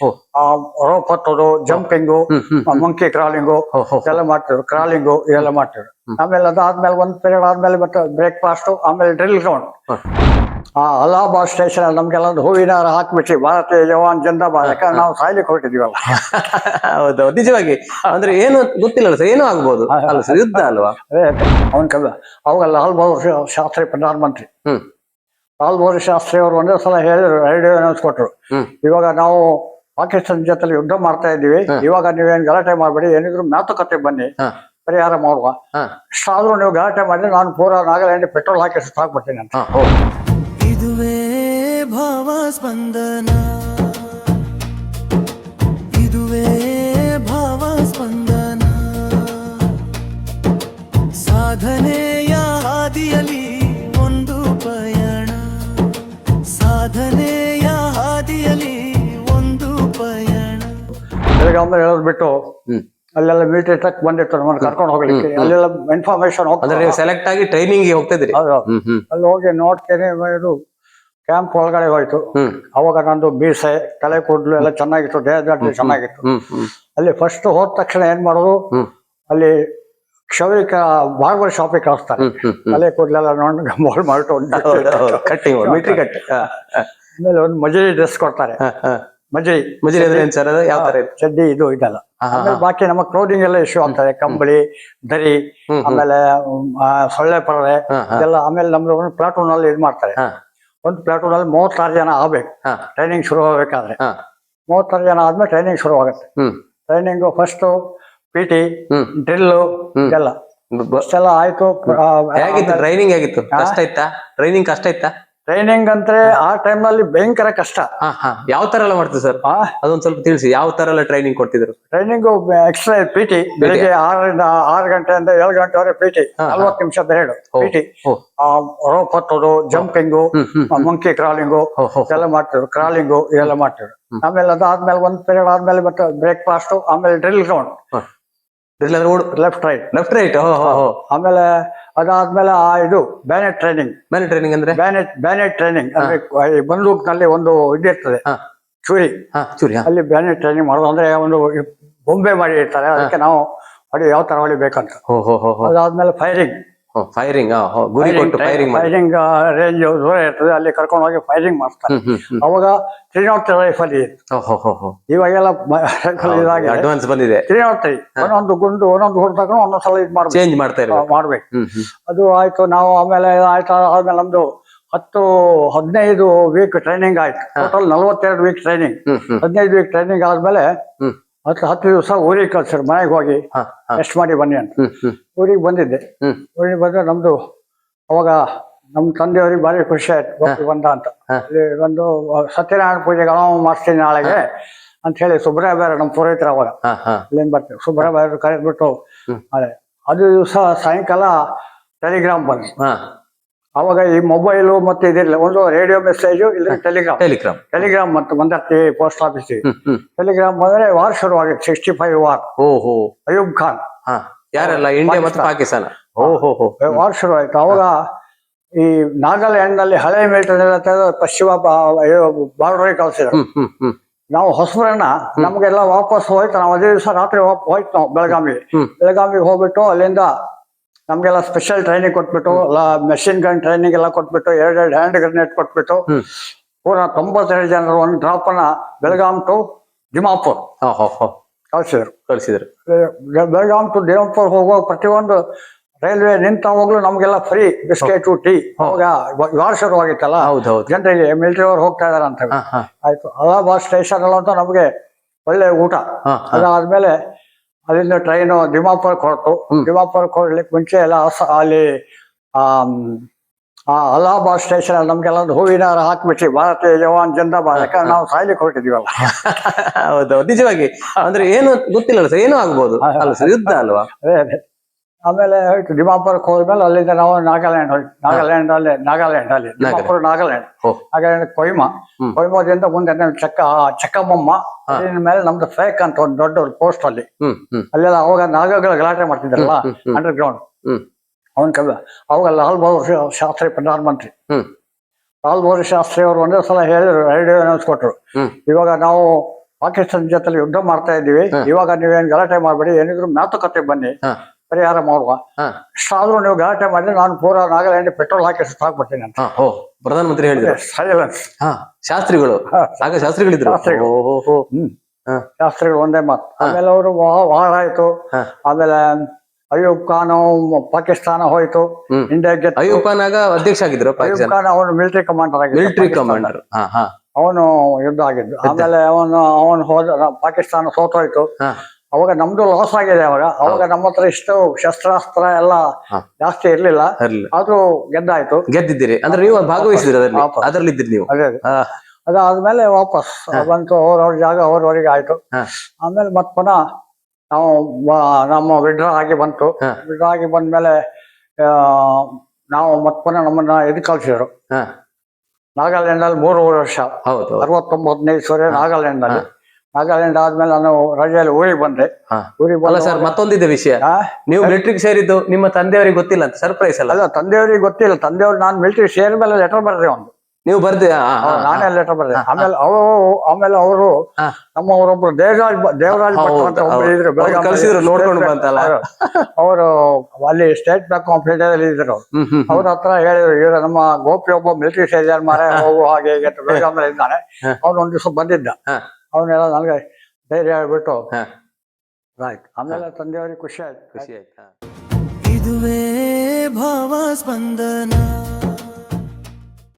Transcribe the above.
ಹೋ. ರೋಪ್ ಹತ್ತೋದು jumping monkey crawling ಎಲ್ಲ ಮಾಡ್ತಿದ್ರು. ಕ್ರಾಲಿಂಗು ಇದೆಲ್ಲ ಮಾಡ್ತಿದ್ರು. ಆಮೇಲೆ ಅದಾದ್ಮೇಲೆ ಒಂದ್ ಪೀರಿಯಡ್ ಆದ್ಮೇಲೆ ಮತ್ತೆ ಬ್ರೇಕ್ಫಾಸ್ಟ್ ಆಮೇಲೆ ಡ್ರಿಲ್ ಗ್ರೌಂಡ್. ಆ ಅಲಹಾಬಾದ್ ಸ್ಟೇಷನ್ ಅಲ್ಲಿ ನಮ್ಗೆಲ್ಲ ಒಂದು ಹೂವಿನ ಹಾರ ಹಾಕ್ಬಿಟ್ಟಿ ಭಾರತೀಯ ಜವಾನ್ ಜಿಂದಾಬಾದ್. ಯಾಕಂದ್ರೆ ನಾವು ಸಾಯ್ಲಿಕ್ಕೆ ಹೊರಟಿದೀವಲ್ಲ. ಹೌದೌದು ನಿಜವಾಗಿ ಅಂದ್ರೆ ಏನು ಗೊತ್ತಿಲ್ಲ ಸರ್. ಏನೂ ಆಗ್ಬೋದು. ಅಲ್ಲ ಸರ್ ಯುದ್ಧ ಅಲ್ವಾ? ಅವನ್ ಕಲ್ಲ ಅವಾಗ ಲಾಲ್ ಬಹದ್ದೂರ್ ಶಾಸ್ತ್ರಿ ಪ್ರಧಾನಮಂತ್ರಿ ಹ್ಮ್. ಬಹದ್ದೂರ್ ಶಾಸ್ತ್ರಿ ಅವರು ಒಂದೇ ಸಲ ಹೇಳಿದ್ರು ರೇಡಿಯೋ ಅನೌನ್ಸ್ ಕೊಟ್ಟರು ಇವಾಗ ನಾವು ಪಾಕಿಸ್ತಾನ ಜೊತೆ ಯುದ್ಧ ಮಾಡ್ತಾ ಇದ್ದೀವಿ. ಇವಾಗ ನೀವೇನ್ ಗಲಾಟೆ ಮಾಡಬೇಡಿ ಏನಿದ್ರು ಮಾತುಕತೆ ಬನ್ನಿ. ಪರಿಹಾರ ಮಾಡುವ. ಹಾ. ಇಷ್ಟಾದ್ರೂ ನೀವು ಗಲಾಟೆ ಮಾಡಿದ್ರೆ ನಾನು ಪೂರಾ ನಾಗಾಲ್ಯಾಂಡ್ ಪೆಟ್ರೋಲ್ ಹಾಕಿ ಸುತ್ತಾಕ್ಬಿಡ್ತೀನಿ ಅಂತ. ಇದುವೇ ಭಾವ ಸ್ಪಂದನ ಬೆಳಗಾವಿ ಹೇಳೋದು ಬಿಟ್ಟು ಅಲ್ಲೆಲ್ಲ ಮಿಲಿಟರಿ ಟ್ರಕ್ ಬಂದಿತ್ತು ನಮ್ಮನ್ನು ಕರ್ಕೊಂಡು ಹೋಗ್ಲಿಕ್ಕೆ. ಅಲ್ಲೆಲ್ಲ ಇನ್ಫಾರ್ಮೇಶನ್ ಅಂದ್ರೆ ಹೋಗ್ತಾರೆ ನೀವು ಸೆಲೆಕ್ಟ್ ಆಗಿ ಟ್ರೈನಿಂಗ್ ಹೋಗ್ತಾ ಇದ್ರಿ ಹೌದು ಹ್ಮ್ ಹ್ಮ್. ಅಲ್ಲಿ ಹೋಗಿ ನೋಡ್ತೇನೆ ಇದು ಕ್ಯಾಂಪ್ ಒಳಗಡೆ ಹೋಯ್ತು. ಅವಾಗ ನಂದು ಬೀಸೆ ತಲೆ ಕೂಡ್ಲು ಎಲ್ಲ ಚೆನ್ನಾಗಿತ್ತು ದೇಹದಾಟಿ ಚೆನ್ನಾಗಿತ್ತು. ಅಲ್ಲಿ ಫಸ್ಟ್ ಹೋದ ತಕ್ಷಣ ಏನ್ ಮಾಡೋದು? ಅಲ್ಲಿ ಕ್ಷೌರಿಕ ಬಾರ್ಬರ್ ಶಾಪಿಗೆ ಕಳಿಸ್ತಾರೆ. ತಲೆ ಕೂದಲೆಲ್ಲ ನೋಡಿ ಕಟ್ಟಿಂಗ್ ಕಟ್ ಆಮೇಲೆ ಒಂದು ಮಜರಿ ಡ್ರೆಸ್ ಕೊಡ್ತಾರೆ. ಮಜರಿ ಮುಜರಿ ಅಂದ್ರೆ ಏನ್ ಸರ್ ಅದು? ಯಾವ ತರ ಇತ್ತು ಚಡ್ಡಿ ಇದು ಇದೆಲ್ಲ. ಆಮೇಲೆ ಬಾಕಿ ನಮ್ಮ ಕ್ಲೋದಿಂಗ್ ಎಲ್ಲ ಇಶ್ಯೂ ಆಗ್ತದೆ. ಕಂಬಳಿ ದರಿ ಹ್ಮ್, ಹ್ಮ್. ಆಮೇಲೆ ಆ, ಸೊಳ್ಳೆ ಪರದೆ ಹಾ. ಇದೆಲ್ಲ ಆಮೇಲೆ ನಮ್ದು ಒಂದು ಪ್ಲಾಟೂನ್ ಅಲ್ಲಿ ಇದು ಮಾಡ್ತಾರೆ. ಒಂದು ಪ್ಲಾಟೂನ್ ಅಲ್ಲಿ ಮೂವತ್ತಾರು ಜನ ಆಗ್ಬೇಕು. ಹಾ. ಟ್ರೈನಿಂಗ್ ಶುರು ಆಗ್ಬೇಕಾದ್ರೆ. ಹಾ. ಮೂವತ್ತಾರು ಜನ ಆದ್ಮೇಲೆ ಟ್ರೈನಿಂಗ್ ಶುರು ಆಗುತ್ತೆ. ಹ್ಮ್. ಟ್ರೈನಿಂಗ್ ಫಸ್ಟ್ ಪಿ ಟಿ ಹ್ಮ್. ಡ್ರಿಲ್ಲು ಇದೆಲ್ಲ. ಅಷ್ಟೆಲ್ಲ ಆಯ್ತು. ಹೇಗಿತ್ತು? ಟ್ರೈನಿಂಗ್ ಹೇಗಿತ್ತು? ಕಷ್ಟ ಇತ್ತಾ? ಟ್ರೈನಿಂಗ್ ಕಷ್ಟ ಇತ್ತಾ? ಟ್ರೈನಿಂಗ್ ಅಂದ್ರೆ ಆ ಟೈಮ್ನಲ್ಲಿ ಭಯಂಕರ ಕಷ್ಟ. ಯಾವ ತರ ಎಲ್ಲ ಮಾಡ್ತೀವಿ ಸರ್ ಅದೊಂದ್ ಸ್ವಲ್ಪ ತಿಳಿಸಿ. ಯಾವ ತರ ಎಲ್ಲ ಟ್ರೈನಿಂಗ್ ಕೊಡ್ತಿದ್ರು? ಟ್ರೈನಿಂಗ್ ಎಕ್ಸ್ಟ್ರಾ ಪಿ ಟಿ ಬೆಳಿಗ್ಗೆ ಆರರಿಂದ ಆರು ಗಂಟೆಯಿಂದ ಏಳು ಗಂಟೆವರೆ ಪಿ ಟಿ. ನಲ್ವತ್ತು ನಿಮಿಷ ಬೇಡ ಪಿ ಟಿ ರೋಪ್ ಹತ್ತೋದು ಜಂಪಿಂಗು ಮಂಕಿ ಕ್ರಾಲಿಂಗು ಎಲ್ಲ ಮಾಡ್ತಿದ್ರು. ಕ್ರಾಲಿಂಗು ಇವೆಲ್ಲ ಮಾಡ್ತಿದ್ರು. ಆಮೇಲೆ ಅದಾದ್ಮೇಲೆ ಒಂದ್ ಪೀರಿಯಡ್ ಆದ್ಮೇಲೆ ಮತ್ತೆ ಬ್ರೇಕ್ಫಾಸ್ಟ್ ಆಮೇಲೆ drill ground left right left right ಆಮೇಲೆ ಅದಾದ್ಮೇಲೆ ಆ ಇದು ಬ್ಯಾನೆಟ್ ಟ್ರೈನಿಂಗ್ ಬ್ಯಾನೆಟ್ ಟ್ರೈನಿಂಗ್ ಅಂದ್ರೆ? ಬ್ಯಾನೆಟ್ ಬ್ಯಾನೆಟ್ ಟ್ರೈನಿಂಗ್ ಅಂದ್ರೆ ಈ ಬಂದೂಕ್ನಲ್ಲಿ ಒಂದು ಇದಿರ್ತದೆ ಇರ್ತದೆ. ಚೂರಿ. ಚೂರಿ ಅಲ್ಲಿ ಬ್ಯಾನೆಟ್ ಟ್ರೈನಿಂಗ್ ಮಾಡೋದು ಅಂದ್ರೆ ಒಂದು ಬೊಂಬೆ ಮಾಡಿ ಇರ್ತಾರೆ. ಅದಕ್ಕೆ ನಾವು ಹೊಡಿ ಯಾವ ತರ ಹೊಡಿಬೇಕಂತ. ಅದಾದ್ಮೇಲೆ ಫೈರಿಂಗ್ ಫೈರಿಂಗ್ ಗುರಿ ಕೊಟ್ಟು ಫೈರಿಂಗ್ ಮಾಡಿ. ಫೈರಿಂಗ್ ರೇಂಜ್ ದೂರ ಇರ್ತದೆ ಅಲ್ಲಿ ಕರ್ಕೊಂಡು ಹೋಗಿ ಫೈರಿಂಗ್ ಮಾಡ್ತಾರೆ. ಅವಾಗ ತ್ರೀ ನಾಟ್ ತ್ರೀ ರೈಫಲ್ ಇವಾಗೆಲ್ಲ ಅಡ್ವಾನ್ಸ್ ಬಂದಿದೆ. ತ್ರೀ ನಾಟ್ ತ್ರೀ ಒಂದೊಂದು ಗುಂಡು ಒಂದೊಂದು ಹೊಡೆದಾಗ ಒಂದೊಂದ್ಸಲ ಇದು ಮಾಡ್ಬೇಕು. ಚೇಂಜ್ ಮಾಡ್ತಾ ಇರ್ಬೇಕು. ಮಾಡ್ಬೇಕು. ಅದು ಆಯ್ತು ನಾವು ಆಮೇಲೆ ಆಯ್ತು ಆದ್ಮೇಲೆ ನಮ್ದು ಹತ್ತು ಹದಿನೈದು ವೀಕ್ ಟ್ರೈನಿಂಗ್ ಆಯ್ತು. ಟೋಟಲ್ ನಲ್ವತ್ತೆರಡು ವೀಕ್ ಟ್ರೈನಿಂಗ್ ಹದಿನೈದು ವೀಕ್ ಟ್ರೈನಿಂಗ್ ಆದ್ಮೇಲೆ ಹತ್ತು ಹತ್ತು ದಿವಸ ಊರಿಗೆ ಕಳ್ಸರ್ ಮನೆಗೆ ಹೋಗಿ ರೆಸ್ಟ್ ಮಾಡಿ ಬನ್ನಿ ಅಂತ. ಊರಿಗೆ ಬಂದಿದ್ದೆ. ಊರಿಗೆ ಬಂದ್ರೆ ನಮ್ದು ಅವಾಗ ನಮ್ಮ ತಂದೆಯವ್ರಿಗೆ ಭಾರಿ ಖುಷಿ ಆಯ್ತು ಬಂದ ಅಂತ. ಇಲ್ಲಿ ಒಂದು ಸತ್ಯನಾರಾಯಣ ಪೂಜೆಗೆ ನಾವು ಮಾಡ್ತೀನಿ ನಾಳೆಗೆ ಅಂತ ಹೇಳಿ ಸುಬ್ರಹ ಬೇರೆ ನಮ್ಮ ಪುರೋಹಿತರ ಅವಾಗ. ಅಲ್ಲಿಂದ ಬರ್ತೀವಿ. ಸುಬ್ರಹ ಬೇರೆ ಕರೆದ್ಬಿಟ್ಟು ಅದು ದಿವಸ ಸಾಯಂಕಾಲ ಟೆಲಿಗ್ರಾಮ್ ಹಾ. ಅವಾಗ ಈ ಮೊಬೈಲು ಮತ್ತೆ ಇದಿಲ್ಲ ಒಂದು ರೇಡಿಯೋ ಮೆಸೇಜ್ ಇಲ್ಲ ಟೆಲಿಗ್ರಾಮ್ ಟೆಲಿಗ್ರಾಮ್ ಟೆಲಿಗ್ರಾಮ್ ಮತ್ತೆ ಬಂದಿರ್ತೀವಿ ಪೋಸ್ಟ್ ಹ್ಮ್ ಟೆಲಿಗ್ರಾಮ್ ಬಂದ್ರೆ ವಾರ್ ಶುರುವಾಗಿತ್ತು ಸಿಕ್ಸ್ಟಿ ಫೈವ್ ವಾರ್. ಓಹೋ. ಅಯೂಬ್ ಖಾನ್. ಹಾ ಯಾರೆಲ್ಲ ಇಂಡಿಯಾ ಮತ್ತು ಪಾಕಿಸ್ತಾನ? ಓ ಹೋ ಹೋ. ವಾರ್ ಶುರು ಆಯ್ತು ಅವಾಗ ಈ ನಾಗಾಲ್ಯಾಂಡ್ನಲ್ಲಿ ಹಳೆ ಮಿಲಿಟರಿ ಎಲ್ಲ ಪಶ್ಚಿಮ ಬಾರ್ಡರ್ ಕಳಿಸಿದ್ರು. ನಾವು ಹೊಸಬ್ರನ್ನ ನಮ್ಗೆಲ್ಲ ವಾಪಸ್ ಹೋಯ್ತು. ನಾವು ಅದೇ ದಿವಸ ರಾತ್ರಿ ಹೋಯ್ತು ನಾವು ಬೆಳಗಾವಿಗೆ. ಬೆಳಗಾವಿಗೆ ಹೋಗ್ಬಿಟ್ಟು ಅಲ್ಲಿಂದ ನಮ್ಗೆಲ್ಲ ಸ್ಪೆಷಲ್ ಟ್ರೈನಿಂಗ್ ಕೊಟ್ಬಿಟ್ಟು ಮೆಷಿನ್ ಗನ್ ಟ್ರೈನಿಂಗ್ ಎಲ್ಲ ಕೊಟ್ಬಿಟ್ಟು ಎರಡೆರಡು ಹ್ಯಾಂಡ್ ಗ್ರೆನೇಡ್ ಕೊಟ್ಬಿಟ್ಟು ಪೂರಾ ತೊಂಬತ್ತೆರಡು ಜನರು ಒಂದು ಡ್ರಾಪ್ ಅನ್ನ ಬೆಳಗಾಂ ಟು ದಿಮಾಪುರ್. ಕಳಿಸಿದ್ರು. ಕಳ್ಸಿದ್ರು. ಬೆಳಗಾಂ ಟು ದಿಮಾಪುರ್ ಹೋಗುವಾಗ ಪ್ರತಿಯೊಂದು ರೈಲ್ವೆ ನಿಂತಾವಾಗ್ಲೂ ನಮ್ಗೆಲ್ಲ ಫ್ರೀ ಬಿಸ್ಕೆಟ್ ಟೀ ವಾರ ಶುರುವಾಗಿತ್ತಲ್ಲ ಹೌದು ಹೌದು. ಜನರಿಗೆ ಮಿಲಿಟರಿ ಅವ್ರು ಹೋಗ್ತಾ ಇದಾರೆ ಅಂತ. ಆಯ್ತು. ಅಲಹಾಬಾದ್ ಸ್ಟೇಷನ್ ಅಲ್ಲಂತೂ ನಮಗೆ ಒಳ್ಳೆ ಊಟ. ಅದಾದ್ಮೇಲೆ ಅಲ್ಲಿಂದ ಟ್ರೈನು ದಿಮಾಪುರಕ್ಕೆ ಹೊರಟು. ದಿಮಾಪುರಕ್ಕೆ ಹೊರಡ್ಲಿಕ್ಕೆ ಮುಂಚೆ ಎಲ್ಲ ಅಲ್ಲಿ ಆ ಅಲಹಾಬಾದ್ ಸ್ಟೇಷನ್ ಅಲ್ಲಿ ನಮ್ಗೆಲ್ಲ ಒಂದು ಹೂವಿನ ಹಾಕ್ಬಿಟ್ಟಿ ಭಾರತೀಯ ಜವಾನ್ ಜಿಂದಾಬಾದ್ ಯಾಕಂದ್ರೆ ನಾವು ಸಾಯ್ಲಿಕ್ಕೆ ಹೊರಟಿದೀವಲ್ಲ. ಹೌದೌದು. ನಿಜವಾಗಿ ಅಂದ್ರೆ ಏನು ಗೊತ್ತಿಲ್ಲ ಸರ್. ಏನೂ ಆಗ್ಬೋದು. ಅಲ್ಲ ಸರ್ ಯುದ್ಧ ಅಲ್ವಾ? ಅದೇ ಅದೇ. ಆಮೇಲೆ ಹೋಯ್ತು ದಿಮಾಪುರಕ್ಕೆ ಹೋದ್ಮೇಲೆ ಅಲ್ಲಿಂದ ನಾವು ನಾಗಾಲ್ಯಾಂಡ್ ಹೋಯ್ತು ನಾಗಾಲ್ಯಾಂಡ್ ಅಲ್ಲಿ ನಾಗಾಲ್ಯಾಂಡ್ ಅಲ್ಲಿ ದಿಮಾಪುರ ನಾಗಾಲ್ಯಾಂಡ್. ನಾಗಾಲ್ಯಾಂಡ್ ಕೊಯ್ಮಾ. ಕೊಯ್ಮಾದಿಂದ ಮುಂದೆ ಚಕ್ಕ ಚಕ್ಕಮ್ಮ ಅಲ್ಲಿನ ಮೇಲೆ ನಮ್ದು ಫೇಕ್ ಅಂತ ಒಂದು ದೊಡ್ಡ ಪೋಸ್ಟ್ ಅಲ್ಲಿ. ಅಲ್ಲೆಲ್ಲ ಅವಾಗ ನಾಗಗಳ ಗಲಾಟೆ ಮಾಡ್ತಿದ್ರಲ್ಲ. ಅಂಡರ್ ಗ್ರೌಂಡ್ ಅವನ್ ಕವಿ ಅವಾಗ ಲಾಲ್ ಬಹದ್ದೂರ್ ಶಾಸ್ತ್ರೀ ಪ್ರಧಾನಮಂತ್ರಿ ಲಾಲ್ ಬಹದ್ದೂರ್ ಶಾಸ್ತ್ರಿ ಅವರು ಒಂದೇ ಸಲ ಹೇಳಿದ್ರು ರೇಡಿಯೋ ಅನೌನ್ಸ್ ಕೊಟ್ರು. ಇವಾಗ ನಾವು ಪಾಕಿಸ್ತಾನ ಜೊತೆ ಯುದ್ಧ ಮಾಡ್ತಾ ಇದ್ದೀವಿ. ಇವಾಗ ನೀವೇನ್ ಗಲಾಟೆ ಮಾಡ್ಬೇಡಿ ಏನಿದ್ರು ಮಾತುಕತೆ ಬನ್ನಿ. ಪರಿಹಾರ ಮಾಡುವ. ಹಾ. ನೀವು ಗಲಾಟೆ ಮಾಡಿ ನಾನು ಪೂರಾ ನಾಗಾಲ್ಯಾಂಡ್ ಪೆಟ್ರೋಲ್ ಹಾಕಿ ಸುತ್ತಾಕ್ಬಿಡ್ತೀನಿ ಅಂತ. ಹಾ ಓ ಪ್ರಧಾನಮಂತ್ರಿ ಹೇಳಿದ್ರು. ಸೈಲೆನ್ಸ್ ಹಾ ಶಾಸ್ತ್ರಿಗಳು ಆಗ ಶಾಸ್ತ್ರಿಗಳಿದ್ರು. ಶಾಸ್ತ್ರಿಗಳು. ಹ್ಮ್. ಹಾ. ಶಾಸ್ತ್ರಿಗಳು ಒಂದೇ ಮಾತು. ಆಮೇಲೆ ಅವರು ವಾರ ಆಯ್ತು. ಹಾ. ಆಮೇಲೆ ಅಯ್ಯೂಬ್ ಖಾನ್ ಪಾಕಿಸ್ತಾನ ಹೋಯ್ತು. ಹ್ಮ್. ಇಂಡಿಯಾ ಗೆದ್ದು ಅಯ್ಯೂಬ್ ಖಾನ್ ಆಗ ಅಧ್ಯಕ್ಷ ಆಗಿದ್ರು ಅಯ್ಯೂಬ್ ಪಾಕಿಸ್ತಾನ ಖಾನ್ ಅವನು ಮಿಲಿಟರಿ ಕಮಾಂಡರ್ ಆಗಿದ್ದ ಮಿಲಿಟರಿ ಕಮಾಂಡರ್ ಹಾ ಹಾ. ಅವನು ಯುದ್ಧ ಆಗಿದ್ದು. ಆಮೇಲೆ ಅವನು ಅವನು ಹೋದ ಪಾಕಿಸ್ತಾನ ಸೋತೋಯ್ತು. ಹಾ. ಅವಾಗ ನಮ್ದು ಲಾಸ್ ಆಗಿದೆ ಅವಾಗ. ಅವಾಗ ನಮ್ಮ ಹತ್ರ ಇಷ್ಟು ಶಸ್ತ್ರಾಸ್ತ್ರ ಎಲ್ಲ ಜಾಸ್ತಿ ಇರ್ಲಿಲ್ಲ. ಆದ್ರೂ ಗೆದ್ದಾಯ್ತು. ಗೆದ್ದಿದ್ದೀರಿ. ಅಂದ್ರೆ ನೀವು ಭಾಗವಹಿಸಿದ್ರಿ ಅದರಲ್ಲಿ? ವಾಪಸ್. ಅದರಲ್ಲಿ ಇದ್ರಿ ನೀವು ಅದಾದ್ಮೇಲೆ ವಾಪಸ್ ಬಂತು. ಅವ್ರವ್ರ ಜಾಗ ಅವ್ರವ್ರಿಗೆ ಆಯ್ತು. ಆಮೇಲೆ ಮತ್ ಪುನಃ ನಾವು ನಮ್ಮ ವಿಡ್ರಾ ಆಗಿ ಬಂತು. ವಿಡ್ರಾ ಆಗಿ ಬಂದ್ಮೇಲೆ ನಾವು ಮತ್ ಪುನಃ ನಮ್ಮನ್ನ ಇದು ಕಳ್ಸಿದ್ರು. ನಾಗಾಲ್ಯಾಂಡ್ ಅಲ್ಲಿ ಮೂರು ವರ್ಷ. ಅರವತ್ತೊಂಬತ್ತನೇ ಸರಿ ನಾಗಾಲ್ಯಾಂಡ್ ಅಲ್ಲಿ ನಾಗಾಲ್ಯಾಂಡ್ ಆದ್ಮೇಲೆ ನಾನು ರಜೆಯಲ್ಲಿ ಊರಿಗೆ ಬಂದೆ. ಹಾ. ಊರಿಗೆ ಅಲ್ಲ ಬಂದ ಸರ್ ಮತ್ತೊಂದಿದೆ ವಿಷಯ. ಆ? ನೀವು ಮಿಲಿಟರಿಗೆ ಸೇರಿದ್ದು ನಿಮ್ಮ ತಂದೆಯವರಿಗೆ ಗೊತ್ತಿಲ್ಲ ಅಂತ ಸರ್ಪ್ರೈಸ್ ಅಲ್ಲ? ಅಲ್ಲ ತಂದೆಯವ್ರಿಗೆ ಗೊತ್ತಿಲ್ಲ. ತಂದೆಯವ್ರು ನಾನು ಮಿಲಿಟರಿ ಸೇರಿದ ಮೇಲೆ ಲೆಟರ್ ಬರ್ದೆ ಒಂದು. ನೀವು ಬರ್ದೆ. ನಾನೇ ಲೆಟರ್ ಬರ್ದೆ. ಆಮೇಲೆ ಅವರು ಆಮೇಲೆ ಅವರು ಹಾ. ನಮ್ಮ ಅವರೊಬ್ರು ದೇವರಾಜ್ ಬ- ದೇವರಾಜ್ ಭಟ್ ಅಂತ ಹೌದು, ಇದ್ರು ಹೌದು. ಬೆಳಗಾವಿ ಕಳ್ಸಿದ್ರು, ನೋಡ್ಕೊಂಡು ಬಂತಲ್ಲ. ಅವರು. ಅಲ್ಲಿ ಸ್ಟೇಟ್ ಬ್ಯಾಂಕ್ ಆಫ್ ಇಂಡಿಯಾದಲ್ಲಿ ಇದ್ರು ಹ್ಮ್ ಹ್ಮ್ ಅವ್ರ ಹತ್ರ ಹೇಳಿದ್ರು ಇವ್ರು ನಮ್ಮ ಗೋಪಿ ಒಬ್ಬ ಮಿಲಿಟರಿ ಸೇರಿದಾರ ಮಾರೆ ಹೋಗು ಹಾಗೆ ಹೀಗೆ ಅಂತ ಇದ್ದಾನೆ. ಅವ್ನು ಒಂದ್ ದಿವಸ ಬಂದಿದ್ದ. ಹಾ. ಅವನ್ನೆಲ್ಲ ನನಗೆ ಧೈರ್ಯ ಹೇಳ್ಬಿಟ್ಟು ಹಾ. ಆಯ್ತು ಆಮೇಲೆ ತಂದೆಯವ್ರಿಗೆ ಖುಷಿ ಆಯ್ತು. ಖುಷಿ ಆಯ್ತಾ ಇದುವೇ ಭಾವ ಸ್ಪಂದನ